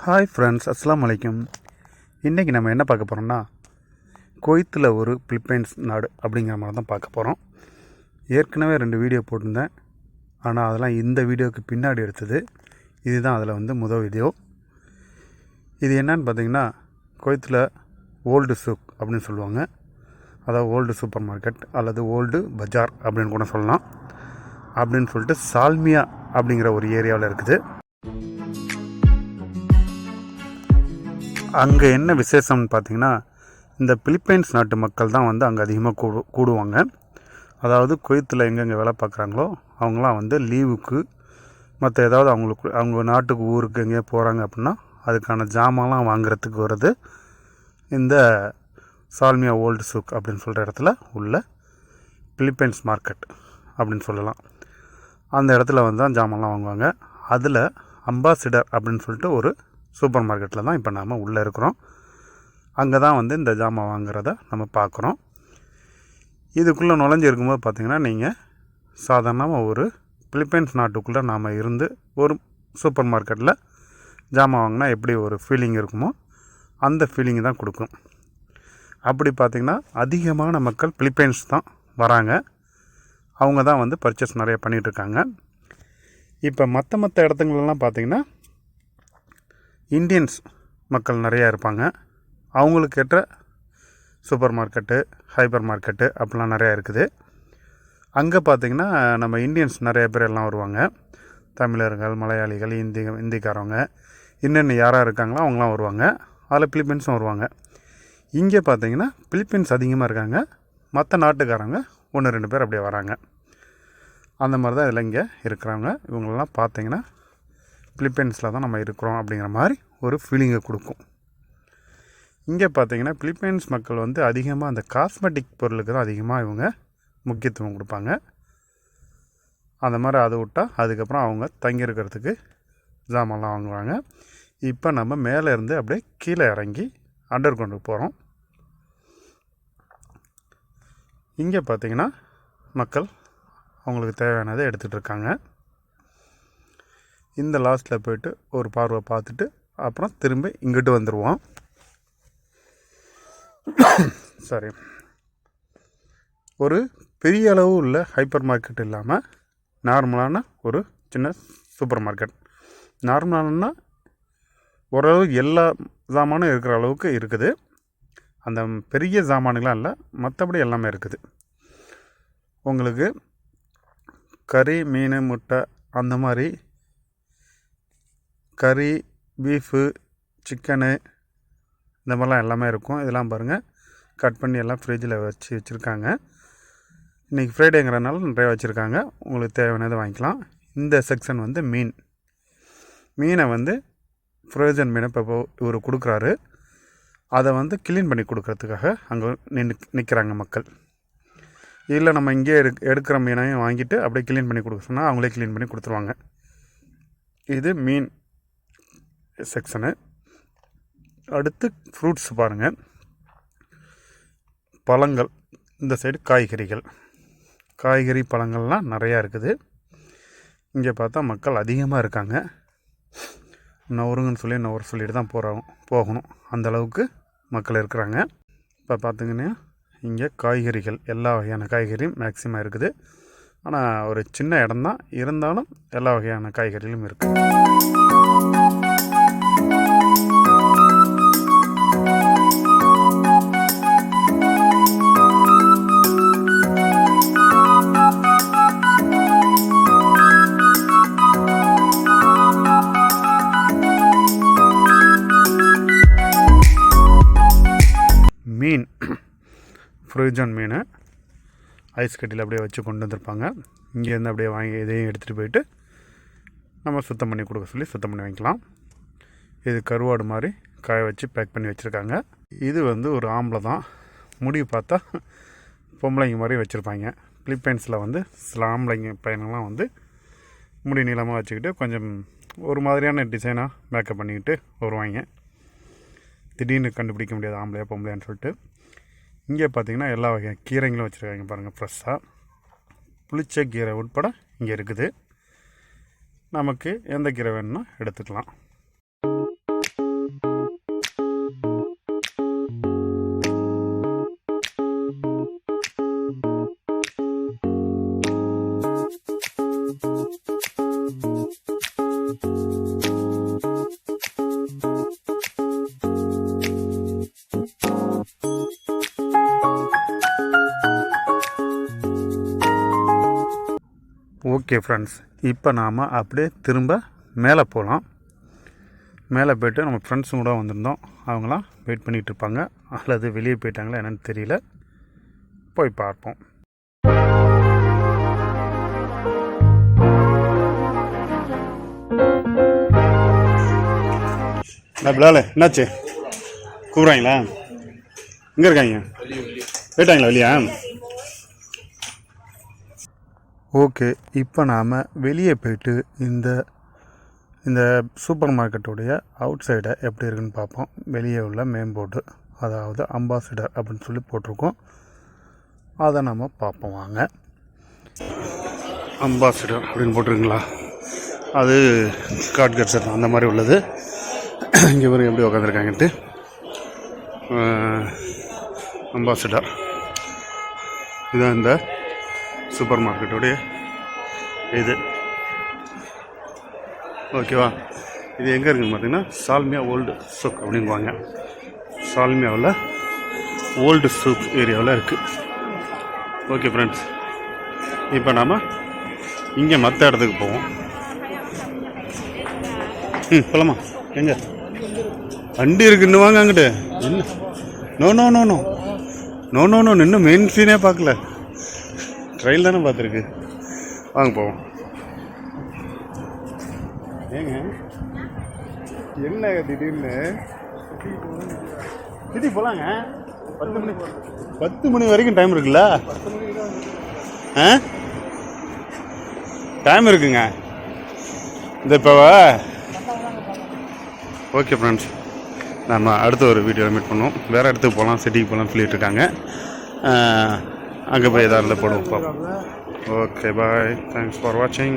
Hi friends அஸ்லாம் அலைக்கும் இன்றைக்கி நம்ம என்ன பார்க்க போகிறோம்னா கொய்த்தில் ஒரு பிலிப்பைன்ஸ் நாடு அப்படிங்கிற மாதிரி தான் பார்க்க போகிறோம் ஏற்கனவே ரெண்டு வீடியோ போட்டிருந்தேன். ஆனால் அதெல்லாம் இந்த வீடியோவுக்கு பின்னாடி எடுத்தது. இதுதான் அதில் வந்து முதல் வீடியோ இது என்னன்னு பார்த்தீங்கன்னா கொய்த்தில் ஓல்டு சூக் அப்படின்னு சொல்லுவாங்க. அதாவது ஓல்டு சூப்பர் மார்க்கெட் அல்லது ஓல்டு பஜார் அப்படின்னு கூட சொல்லலாம். அப்படின்னு சொல்லிட்டு சால்மியா அப்படிங்கிற ஒரு ஏரியாவில் இருக்குது. அங்கே என்ன விசேஷம்னு பார்த்தீங்கன்னா இந்த பிலிப்பைன்ஸ் நாட்டு மக்கள் தான் வந்து அங்கே அதிகமாக கூடு கூடுவாங்க. அதாவது குவைத்தில் எங்கெங்கே வேலை பார்க்குறாங்களோ அவங்களாம் வந்து லீவுக்கு மற்ற ஏதாவது அவங்களுக்கு அவங்க நாட்டுக்கு ஊருக்கு எங்கேயோ போகிறாங்க அப்படின்னா அதுக்கான ஜாமான்லாம் வாங்குறதுக்கு வர்றது இந்த சால்மியா ஓல்டு சூக் அப்படின்னு சொல்கிற இடத்துல உள்ள பிலிப்பைன்ஸ் மார்க்கெட் அப்படின்னு சொல்லலாம். அந்த இடத்துல வந்து தான் ஜாமான்லாம் வாங்குவாங்க. அதில் அம்பாசிடர் அப்படின்னு சொல்லிட்டு ஒரு சூப்பர் மார்க்கெட்டில் தான் இப்போ நாம் உள்ளே இருக்கிறோம். அங்கே தான் வந்து இந்த ஜாமான் வாங்குறத நம்ம பார்க்குறோம். இதுக்குள்ளே நுழைஞ்சு இருக்கும்போது பார்த்திங்கன்னா நீங்கள் சாதாரணமாக ஒரு பிலிப்பைன்ஸ் நாட்டுக்குள்ளே நாம் இருந்து ஒரு சூப்பர் மார்க்கெட்டில் ஜாமான் வாங்கினா எப்படி ஒரு ஃபீலிங் இருக்குமோ அந்த ஃபீலிங் தான் கொடுக்கும். அப்படி பார்த்திங்கன்னா அதிகமான மக்கள் பிலிப்பைன்ஸ் தான் வராங்க. அவங்க தான் வந்து பர்ச்சேஸ் நிறைய பண்ணிகிட்ருக்காங்க இப்போ மற்ற மற்ற இடத்துங்களெல்லாம் பார்த்திங்கன்னா இந்தியன்ஸ் மக்கள் நிறையா இருப்பாங்க. அவங்களுக்கு ஏற்ற சூப்பர் மார்க்கெட்டு ஹைப்பர் மார்க்கெட்டு அப்படிலாம் நிறையா இருக்குது. அங்கே பார்த்திங்கன்னா நம்ம இந்தியன்ஸ் நிறைய பேர் எல்லாம் வருவாங்க. தமிழர்கள் மலையாளிகள் இந்தி இந்திக்காரவங்க. இன்னென்ன யாராக இருக்காங்களோ அவங்களாம் வருவாங்க. அதில் பிலிப்பீன்ஸும் வருவாங்க. இங்கே பார்த்தீங்கன்னா பிலிப்பீன்ஸ் அதிகமாக இருக்காங்க. மற்ற நாட்டுக்காரங்க ஒன்று ரெண்டு பேர் அப்படியே வராங்க. அந்த மாதிரி தான் இதில் இங்கே இருக்கிறாங்க இவங்களெல்லாம் பார்த்திங்கன்னா பிலிப்பைன்ஸில் தான் நம்ம இருக்கிறோம் அப்படிங்கிற மாதிரி ஒரு ஃபீலிங்கை கொடுக்கும். இங்கே பார்த்தீங்கன்னா பிலிப்பைன்ஸ் மக்கள் வந்து அதிகமாக அந்த காஸ்மெட்டிக் பொருளுக்கு தான் அதிகமாக இவங்க முக்கியத்துவம் கொடுப்பாங்க. அந்த மாதிரி அதை விட்டால் அதுக்கப்புறம் அவங்க தங்கியிருக்கிறதுக்கு ஜாமான்லாம் வாங்குவாங்க. இப்போ நம்ம மேலே இருந்து அப்படியே கீழே இறங்கி அண்டர் கொண்டு போகிறோம் இங்கே பார்த்தீங்கன்னா மக்கள் அவங்களுக்கு தேவையானதை எடுத்துகிட்டு இருக்காங்க. இந்த லாஸ்ட்டில் போய்ட்டு ஒரு பார்வை பார்த்துட்டு அப்புறம் திரும்ப இங்கிட்டு வந்துடுவோம் சரி ஒரு பெரிய அளவு உள்ள ஹைப்பர் மார்க்கெட் இல்லாமல் நார்மலான ஒரு சின்ன சூப்பர் மார்க்கெட் நார்மலானா ஓரளவு எல்லா சாமானும் இருக்கிற அளவுக்கு இருக்குது. அந்த பெரிய சாமானுங்களாம் இல்லை மற்றபடி எல்லாமே இருக்குது. உங்களுக்கு கறி மீன் முட்டை அந்த மாதிரி கறி பீஃபு சிக்கனு இந்த மாதிரிலாம் எல்லாமே இருக்கும். இதெல்லாம் பாருங்கள் கட் பண்ணி எல்லாம் ஃப்ரிட்ஜில் வச்சு வச்சுருக்காங்க. இன்றைக்கி ஃப்ரைடேங்கிறனால நிறைய வச்சுருக்காங்க. உங்களுக்கு தேவையானதை வாங்கிக்கலாம். இந்த செக்ஷன் வந்து மீன். மீனை வந்து ஃப்ரோஜன் மீனை இப்போ இவர் கொடுக்குறாரு. அதை வந்து க்ளீன் பண்ணி கொடுக்கறதுக்காக அங்கே நின்று நிற்கிறாங்க மக்கள். இல்லை நம்ம இங்கே எடு எடுக்கிற மீனையும் வாங்கிட்டு அப்படியே க்ளீன் பண்ணி கொடுக்க சொன்னால் அவங்களே க்ளீன் பண்ணி கொடுத்துருவாங்க. இது மீன். செக்ஷனு அடுத்து ஃப்ரூட்ஸ் பாருங்கள் பழங்கள் இந்த சைடு காய்கறிகள். காய்கறி பழங்கள்லாம் நிறையா இருக்குது. இங்கே பார்த்தா மக்கள் அதிகமாக இருக்காங்க. நவருங்கன்னு சொல்லி நவரு சொல்லிட்டு தான் போகிறோம் போகணும். அந்த அளவுக்கு மக்கள் இருக்கிறாங்க. இப்போ பார்த்திங்கன்னா இங்கே காய்கறிகள் எல்லா வகையான காய்கறியும் மேக்சிமம் இருக்குது. ஆனால் ஒரு சின்ன இடம்தான். இருந்தாலும் எல்லா வகையான காய்கறிகளும் இருக்குது ஃப்ரோஜன் மீன். ஐஸ் கட்டியில் அப்படியே வச்சு கொண்டு வந்திருப்பாங்க. இங்கேருந்து அப்படியே வாங்கி இதையும் எடுத்துகிட்டு போயிட்டு நம்ம சுத்தம் பண்ணி கொடுக்க சொல்லி சுத்தம் பண்ணி வாங்கிக்கலாம். இது கருவாடு மாதிரி காய வச்சு பேக் பண்ணி வச்சுருக்காங்க. இது வந்து ஒரு ஆம்பளை தான். முடி பார்த்தா பொம்பளைங்க மாதிரி வச்சுருப்பாங்க. பிலிப்பைன்ஸில் வந்து சில ஆம்பளைங்க பையனெல்லாம் வந்து முடி நீளமாக வச்சுக்கிட்டு கொஞ்சம் ஒரு மாதிரியான டிசைனாக மேக்கப் பண்ணிக்கிட்டு வருவாங்க. திடீர்னு கண்டுபிடிக்க முடியாது ஆம்பளையா பொம்பளையான்னு சொல்லிட்டு. இங்கே பார்த்தீங்கன்னா எல்லா வகையான கீரைங்களும் வச்சுருக்காங்க பாருங்கள் ஃப்ரெஷ்ஷாக புளிச்ச கீரை உட்பட இங்கே இருக்குது. நமக்கு எந்த கீரை வேணும்னா எடுத்துக்கலாம். ஓகே ஃப்ரெண்ட்ஸ் இப்போ நாம் அப்படியே திரும்ப மேலே போகலாம். மேலே போயிட்டு நம்ம ஃப்ரெண்ட்ஸும் கூட வந்திருந்தோம். அவங்களாம் வெயிட் பண்ணிகிட்டு இருப்பாங்க. அல்லது வெளியே போயிட்டாங்களா என்னன்னு தெரியல. போய் பார்ப்போம். பிளால என்னாச்சு? கூப்பிட்றாங்களா? எங்கே இருக்காங்க? போயிட்டாங்களா வெளியா? ஓகே இப்போ நாம் வெளியே போயிட்டு இந்த இந்த சூப்பர் மார்க்கெட்டுடைய அவுட் சைடை எப்படி இருக்குன்னு பார்ப்போம். வெளியே உள்ள மெயின் போர்டு அதாவது அம்பாசிடர் அப்படின்னு சொல்லி போட்டிருக்கோம். அதை நம்ம பார்ப்போம் வாங்க. அம்பாசிடர் அப்படின்னு போட்டிருக்குங்களா? அது காட் கட்சர் அந்த மாதிரி உள்ளது. இங்கே வரும் எப்படி உட்காந்துருக்காங்கன்ட்டு அம்பாசிடர் இதான் இந்த சூப்பர் மார்க்கெட்டோடைய இது. ஓகேவா? இது எங்கே இருக்குன்னு பார்த்தீங்கன்னா சால்மியா ஓல்டு சூக் அப்படிங்குவாங்க. சால்மியாவில் ஓல்டு சூக் ஏரியாவில் இருக்குது ஓகே ஃப்ரெண்ட்ஸ் இப்போ நாம் இங்கே மற்ற இடத்துக்கு போவோம். ம் போலாமா? எங்கே? வண்டி இருக்குன்னு வாங்க அங்கிட்டு. என்ன no no no no no no no இன்னும் மெயின் சீனே பார்க்கல. ட்ரெயில் தானே பார்த்துருக்கு? வாங்க போவோம். ஏங்க என்ன திடீர்னு? திடீர் போகலாங்க பத்து மணி பத்து மணி வரைக்கும் டைம் இருக்குல்ல? ஆ? டைம் இருக்குங்க. இந்த இப்போ ஓகே ஃப்ரெண்ட்ஸ் நம்ம அடுத்த ஒரு வீடியோவில் மீட் பண்ணுவோம். வேறு இடத்துக்கு போகலாம் சிட்டிக்கு போகலாம் சொல்லிட்டு இருக்காங்க. அங்கே போய் எதாவது இருந்தால் போடுவோம் பார்ப்போம் ஓகே பாய் தேங்க்ஸ் ஃபார் வாட்சிங்